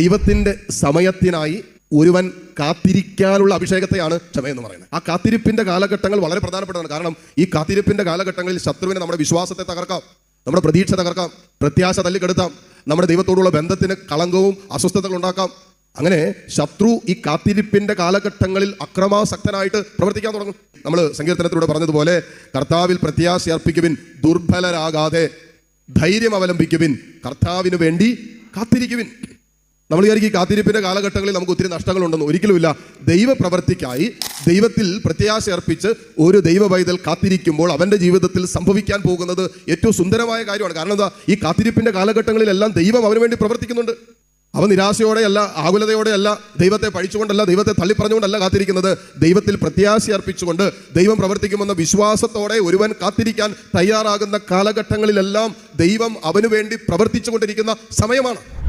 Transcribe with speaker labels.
Speaker 1: ദൈവത്തിന്റെ സമയത്തിനായി ഒരുവൻ കാത്തിരിക്കാനുള്ള അഭിഷേകത്തെയാണ് ക്ഷമ എന്ന് പറയുന്നത്. ആ കാത്തിരിപ്പിന്റെ കാലഘട്ടങ്ങൾ വളരെ പ്രധാനപ്പെട്ടതാണ്. കാരണം ഈ കാത്തിരിപ്പിന്റെ കാലഘട്ടങ്ങളിൽ ശത്രുവിനെ നമ്മുടെ വിശ്വാസത്തെ തകർക്കാം നമ്മുടെ പ്രതീക്ഷ തകർക്കാം പ്രത്യാശ തല്ലിക്കെടുത്താം നമ്മുടെ ദൈവത്തോടുള്ള ബന്ധത്തിന് കളങ്കവും അസ്വസ്ഥതകൾ ഉണ്ടാക്കാം. അങ്ങനെ ശത്രു ഈ കാത്തിരിപ്പിന്റെ കാലഘട്ടങ്ങളിൽ അക്രമാസക്തനായിട്ട് പ്രവർത്തിക്കാൻ തുടങ്ങും. നമ്മൾ സങ്കീർത്തനത്തിലൂടെ പറഞ്ഞതുപോലെ കർത്താവിൽ പ്രത്യാശ അർപ്പിക്കുവിൻ ദുർബലരാകാതെ ധൈര്യം അവലംബിക്കുവിൻ കർത്താവിന് വേണ്ടി കാത്തിരിക്കുവിൻ. നമ്മൾ വിചാരിക്കും ഈ കാത്തിരിപ്പിന്റെ കാലഘട്ടങ്ങളിൽ നമുക്ക് ഒത്തിരി നഷ്ടങ്ങളുണ്ടെന്ന് ഒരിക്കലുമില്ല. ദൈവപ്രവർത്തിക്കായി ദൈവത്തിൽ പ്രത്യാശ അർപ്പിച്ച് ഒരു ദൈവ പൈതൽ കാത്തിരിക്കുമ്പോൾ അവന്റെ ജീവിതത്തിൽ സംഭവിക്കാൻ പോകുന്നത് ഏറ്റവും സുന്ദരമായ കാര്യമാണ്. കാരണം എന്താ? ഈ കാത്തിരിപ്പിന്റെ കാലഘട്ടങ്ങളിലെല്ലാം ദൈവം അവന് വേണ്ടി പ്രവർത്തിക്കുന്നുണ്ട്. അവൻ നിരാശയോടെയല്ല ആകുലതയോടെയല്ല ദൈവത്തെ പഴിച്ചുകൊണ്ടല്ല ദൈവത്തെ തള്ളിപ്പറഞ്ഞുകൊണ്ടല്ല കാത്തിരിക്കുന്നത്. ദൈവത്തിൽ പ്രത്യാശ അർപ്പിച്ചുകൊണ്ട് ദൈവം പ്രവർത്തിക്കുമെന്ന വിശ്വാസത്തോടെ ഒരുവൻ കാത്തിരിക്കാൻ തയ്യാറാകുന്ന കാലഘട്ടങ്ങളിലെല്ലാം ദൈവം അവനു വേണ്ടി പ്രവർത്തിച്ചുകൊണ്ടിരിക്കുന്ന സമയമാണ്.